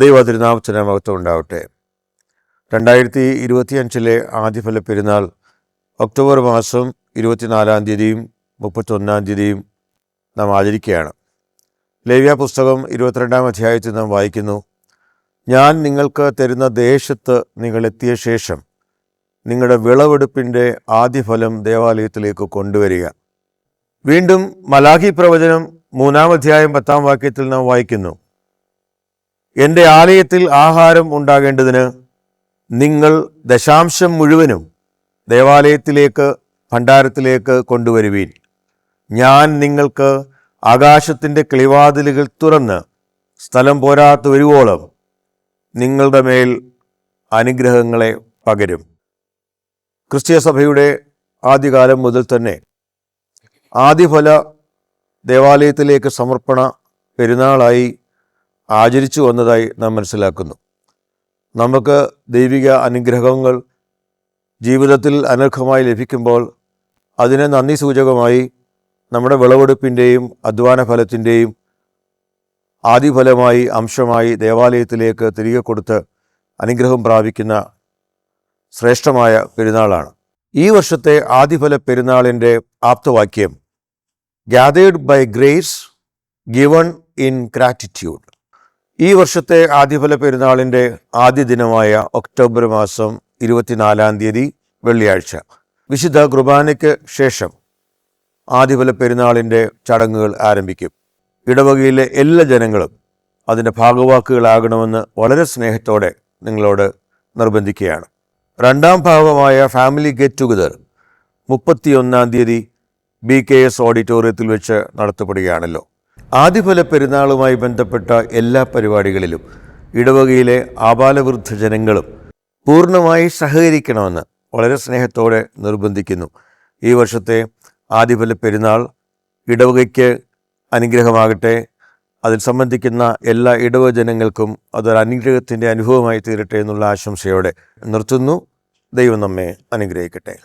ദൈവ തിരുനാമത്തിന് മഹത്വം ഉണ്ടാവട്ടെ രണ്ടായിരത്തി ഇരുപത്തിയഞ്ചിലെ ആദ്യഫല പെരുന്നാൾ ഒക്ടോബർ മാസം ഇരുപത്തിനാലാം തീയതിയും മുപ്പത്തൊന്നാം തീയതിയും നാം ആചരിക്കുകയാണ്. ലേവ്യ പുസ്തകം ഇരുപത്തിരണ്ടാം അധ്യായത്തിൽ നാം വായിക്കുന്നു ഞാൻ നിങ്ങൾക്ക് തരുന്ന ദേശത്ത് നിങ്ങളെത്തിയ ശേഷം നിങ്ങളുടെ വിളവെടുപ്പിന്റെ ആദ്യഫലം ദേവാലയത്തിലേക്ക് കൊണ്ടുവരിക. വീണ്ടും മലാഖി പ്രവചനം മൂന്നാം അധ്യായം പത്താം വാക്യത്തിൽ നാം വായിക്കുന്നു എന്റെ ആലയത്തിൽ ആഹാരം ഉണ്ടാകേണ്ടതിന് നിങ്ങൾ ദശാംശം മുഴുവനും ദേവാലയത്തിലേക്ക് ഭണ്ഡാരത്തിലേക്ക് കൊണ്ടുവരുവീൻ. ഞാൻ നിങ്ങൾക്ക് ആകാശത്തിന്റെ കിളിവാതിലുകൾ തുറന്ന് സ്ഥലം പോരാത്ത വരുവോളം നിങ്ങളുടെ മേൽ അനുഗ്രഹങ്ങളെ പകരും. ക്രിസ്തീയ സഭയുടെ ആദ്യകാലം മുതൽ തന്നെ ആദ്യഫല ദേവാലയത്തിലേക്ക് സമർപ്പണ പെരുന്നാളായി ആചരിച്ചു വന്നതായി നാം മനസ്സിലാക്കുന്നു. നമുക്ക് ദൈവിക അനുഗ്രഹങ്ങൾ ജീവിതത്തിൽ അനർഹമായി ലഭിക്കുമ്പോൾ അതിനെ നന്ദി സൂചകമായി നമ്മുടെ വിളവെടുപ്പിന്റെയും അധ്വാന ഫലത്തിന്റെയും ആദിഫലമായി അംശമായി ദേവാലയത്തിലേക്ക് തിരികെ കൊടുത്ത് അനുഗ്രഹം പ്രാപിക്കുന്ന ശ്രേഷ്ഠമായ പെരുന്നാളാണ്. ഈ വർഷത്തെ ആദിഫല പെരുന്നാളിന്റെ ആപ്തവാക്യം gathered by grace given in gratitude ഈ വർഷത്തെ ആദ്യഫല പെരുന്നാളിന്റെ ആദ്യ ദിനമായ ഒക്ടോബർ മാസം ഇരുപത്തിനാലാം തീയതി വെള്ളിയാഴ്ച. വിശുദ്ധ കുർബാനയ്ക്ക് ശേഷം ആദ്യഫല പെരുന്നാളിന്റെ ചടങ്ങുകൾ ആരംഭിക്കും. ഇടവകയിലെ എല്ലാ ജനങ്ങളും അതിന്റെ ഭാഗവാക്കുകളാകണമെന്ന് വളരെ സ്നേഹത്തോടെ നിങ്ങളോട് നിർബന്ധിക്കുകയാണ്. രണ്ടാം ഭാഗമായ ഫാമിലി ഗെറ്റ് ടുഗദർ മുപ്പത്തിയൊന്നാം തീയതി ബി കെ എസ് ഓഡിറ്റോറിയത്തിൽ വെച്ച് നടത്തപ്പെടുകയാണല്ലോ. ആദ്യഫല പെരുന്നാളുമായി ബന്ധപ്പെട്ട എല്ലാ പരിപാടികളിലും ഇടവകയിലെ ആബാലവൃദ്ധ ജനങ്ങളും പൂർണമായി സഹകരിക്കണമെന്ന് വളരെ സ്നേഹത്തോടെ നിർബന്ധിക്കുന്നു. ഈ വർഷത്തെ ആദ്യഫല പെരുന്നാൾ ഇടവകയ്ക്ക് അനുഗ്രഹമാകട്ടെ. അതിൽ സംബന്ധിക്കുന്ന എല്ലാ ഇടവ ജനങ്ങൾക്കും അതൊരു അനുഗ്രഹത്തിന്റെ അനുഭവമായി തീരട്ടെ എന്നുള്ള ആശംസയോടെ നിർത്തുന്നു. ദൈവം നമ്മെ അനുഗ്രഹിക്കട്ടെ.